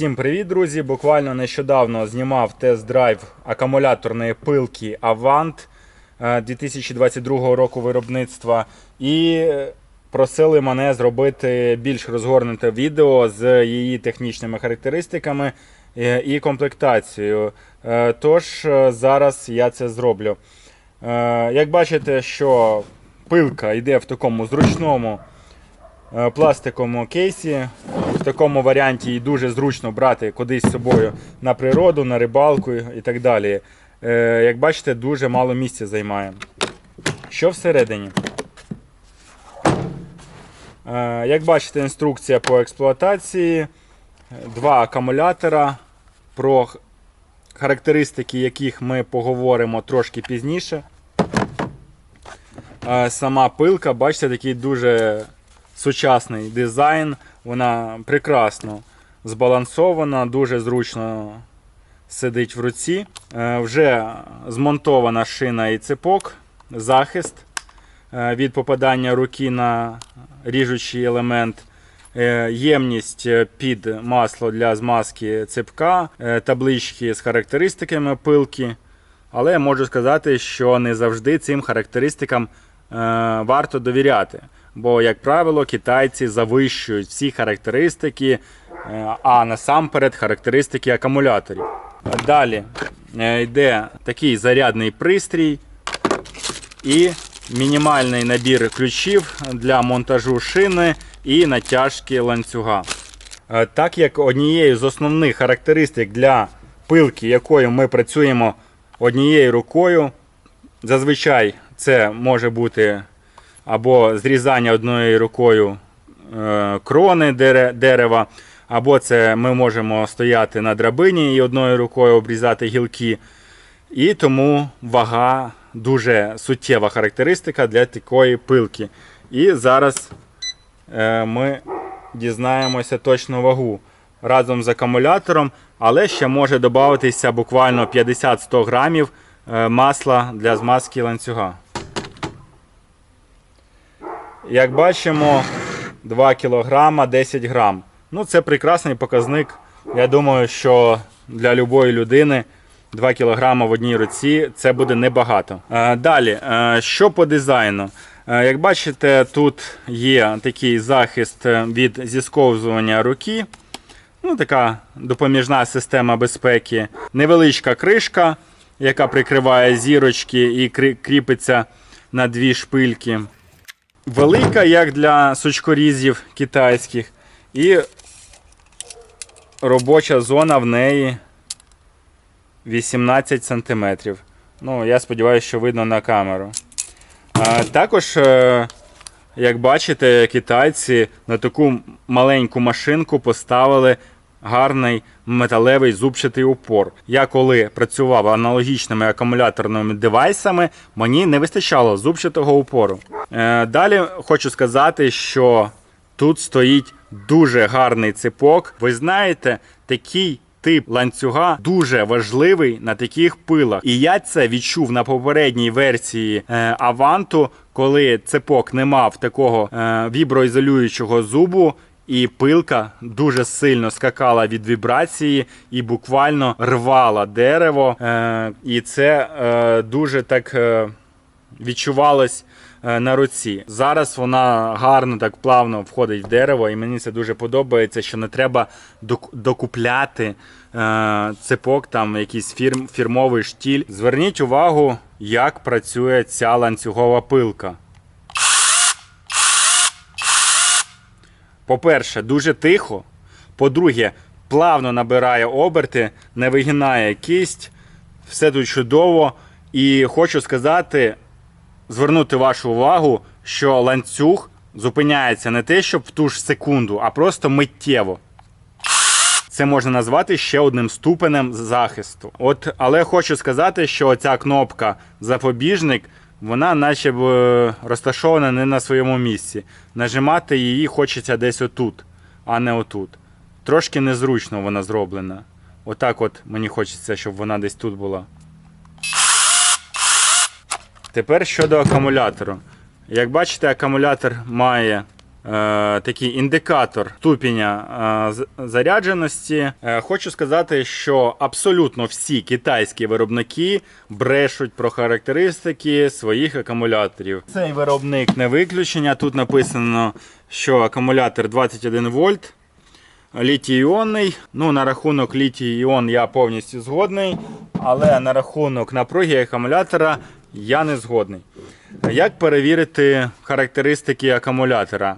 Всім привіт, друзі! Буквально нещодавно знімав тест-драйв акумуляторної пилки Avant е, 2022 року виробництва і просили мене зробити більш розгорнуте відео з її технічними характеристиками е, і комплектацією. Е, Тож е, зараз я це зроблю. Е, Як бачите, що пилка йде в такому зручному е, пластиковому кейсі. В такому варіанті її дуже зручно брати кудись з собою на природу, на рибалку і так далі. Е, Як бачите, дуже мало місця займає. Що всередині? Е, Як бачите, інструкція по експлуатації, два акумулятора, про характеристики яких ми поговоримо трошки пізніше. Е, Сама пилка, бачите, такий дуже сучасний дизайн. Вона прекрасно збалансована, дуже зручно сидить в руці. Е, Вже змонтована шина і цепок, захист е, від попадання руки на ріжучий елемент. Е, Ємність під масло для змазки цепка, е, таблички з характеристиками пилки. Але можу сказати, що не завжди цим характеристикам варто довіряти. Бо, як правило, китайці завищують всі характеристики, е, а насамперед характеристики акумуляторів. Далі е, йде такий зарядний пристрій і мінімальний набір ключів для монтажу шини і натяжки ланцюга. Е, Так як однією з основних характеристик для пилки, якою ми працюємо однією рукою, зазвичай це може бути або зрізання одною рукою е, крони дерева, або це ми можемо стояти на драбині і одною рукою обрізати гілки. І тому вага дуже суттєва характеристика для такої пилки. І зараз е, ми дізнаємося точну вагу разом з акумулятором, але ще може додатися буквально 50-100 грамів е, масла для змазки ланцюга. Як бачимо, 2 кг 10 грам. Ну, це прекрасний показник. Я думаю, що для любої людини 2 кг в одній руці це буде небагато. Е, Далі, е, що по дизайну? Е, Як бачите, тут є такий захист від зісковзування руки. Ну, така допоміжна система безпеки. Невеличка кришка, яка прикриває зірочки і кріпиться на дві шпильки. Велика, як для сучкорізів китайських. І робоча зона в неї 18 см. Ну, я сподіваюся, що видно на камеру. А, також, е, як бачите, китайці на таку маленьку машинку поставили гарний металевий зубчатий упор. Я коли працював аналогічними акумуляторними девайсами, мені не вистачало зубчатого упору. Е, далі хочу сказати, що тут стоїть дуже гарний ципок. Ви знаєте, такий тип ланцюга дуже важливий на таких пилах. І я це відчув на попередній версії е, Аванту, коли цепок не мав такого е, віброізолюючого зубу. І пилка дуже сильно скакала від вібрації і буквально рвала дерево. Е, і це е, дуже так е, відчувалось на руці. Зараз вона гарно так плавно входить в дерево, і мені це дуже подобається, що не треба докупляти е, цепок, там якийсь фірм, фірмовий штіль. Зверніть увагу, як працює ця ланцюгова пилка. По-перше, дуже тихо. По-друге, плавно набирає оберти, не вигинає кість. Все тут чудово. І хочу сказати, звернути вашу увагу, що ланцюг зупиняється не те, щоб в ту ж секунду, а просто миттєво. Це можна назвати ще одним ступенем захисту. От, але хочу сказати, що ця кнопка запобіжник, вона наче б е, розташована не на своєму місці. Нажимати її хочеться десь отут, а не отут. Трошки незручно вона зроблена. Отак от мені хочеться, щоб вона десь тут була. Тепер щодо акумулятору. Як бачите, акумулятор має такий індикатор ступеня е, зарядженості. Е, хочу сказати, що абсолютно всі китайські виробники брешуть про характеристики своїх акумуляторів. Цей виробник не виключення. Тут написано, що акумулятор 21 вольт. Літій-іонний. Ну, на рахунок літій-іон я повністю згодний, але на рахунок напруги акумулятора я не згодний. Як перевірити характеристики акумулятора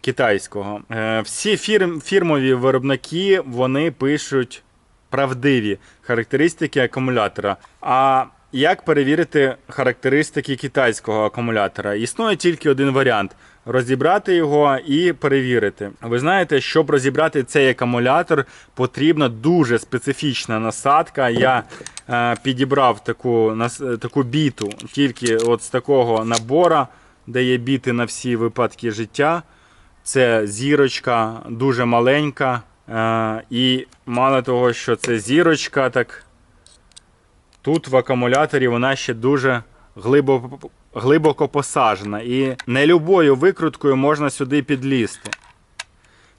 китайського? Е, Всі фірм, фірмові виробники вони пишуть правдиві характеристики акумулятора. А як перевірити характеристики китайського акумулятора? Існує тільки один варіант: розібрати його і перевірити. Ви знаєте, щоб розібрати цей акумулятор, потрібна дуже специфічна насадка. Я е, підібрав таку, нас- таку біту тільки от з такого набора, де є біти на всі випадки життя. Це зірочка дуже маленька. Е, і мало того, що це зірочка, так тут в акумуляторі вона ще дуже глибоко, глибоко посаджена. І не любою викруткою можна сюди підлізти.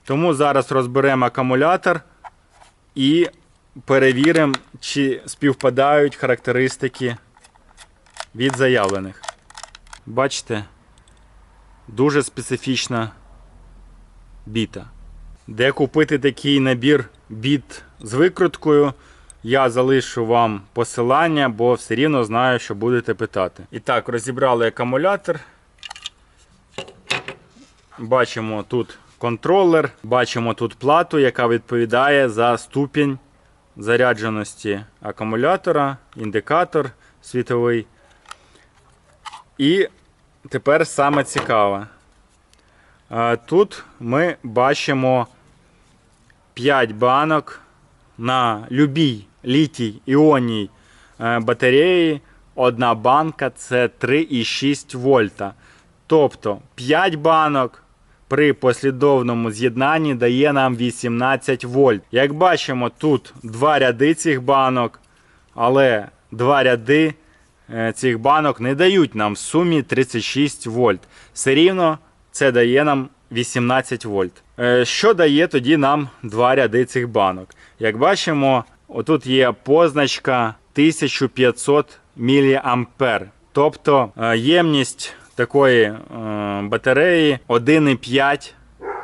Тому зараз розберемо акумулятор і перевіримо, чи співпадають характеристики від заявлених. Бачите, дуже специфічна біта. Де купити такий набір біт з викруткою, я залишу вам посилання, бо все рівно знаю, що будете питати. І так, розібрали акумулятор. Бачимо тут контролер, бачимо тут плату, яка відповідає за ступінь зарядженості акумулятора, індикатор світовий. І тепер саме цікаве. Тут ми бачимо 5 банок на любій літій іонній е, батареї. Одна банка це 3,6 вольта. Тобто 5 банок при послідовному з'єднанні дає нам 18 вольт. Як бачимо, тут два ряди цих банок, але два ряди е, цих банок не дають нам в сумі 36 вольт. Все рівно це дає нам 18 вольт. Е, Що дає тоді нам два ряди цих банок? Як бачимо, отут є позначка 1500 мА. Тобто е, ємність такої е, батареї 1,5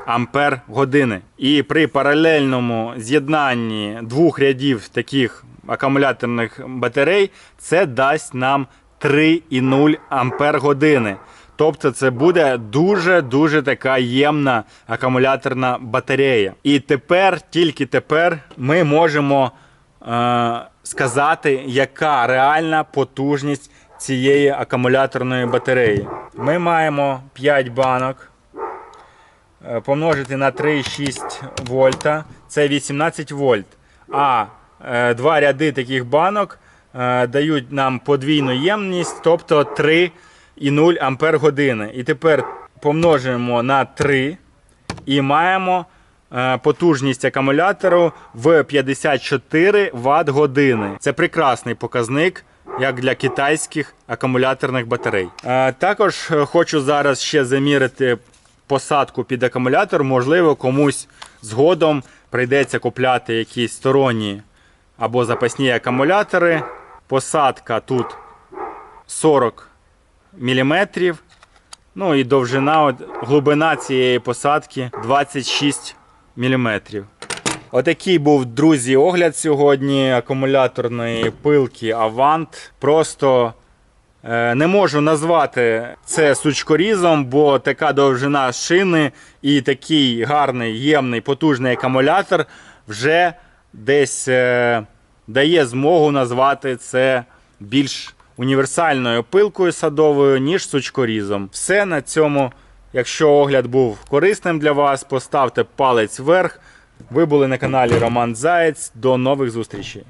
ампер години. І при паралельному з'єднанні двох рядів таких акумуляторних батарей це дасть нам 3,0 ампер години. Тобто це буде дуже-дуже така ємна акумуляторна батарея. І тепер, тільки тепер, ми можемо е, сказати, яка реальна потужність цієї акумуляторної батареї. Ми маємо 5 банок. Е, Помножити на 3,6 вольта це 18 вольт. А е, два ряди таких банок е, дають нам подвійну ємність, тобто 3,0 ампер години. І тепер помножуємо на 3 і маємо е, потужність акумулятору в 54 Вт години. Це прекрасний показник. Як для китайських акумуляторних батарей. Е, також е, хочу зараз ще замірити посадку під акумулятор. Можливо, комусь згодом прийдеться купляти якісь сторонні або запасні акумулятори. Посадка тут 40 мм. Ну і довжина, от, глибина цієї посадки 26 мм. Отакий був, друзі, огляд сьогодні акумуляторної пилки Avant. Просто е, не можу назвати це сучкорізом, бо така довжина шини і такий гарний, ємний, потужний акумулятор вже десь е, дає змогу назвати це більш універсальною пилкою садовою, ніж сучкорізом. Все на цьому. Якщо огляд був корисним для вас, поставте палець вверх. Ви були на каналі Роман Заєць. До нових зустрічей.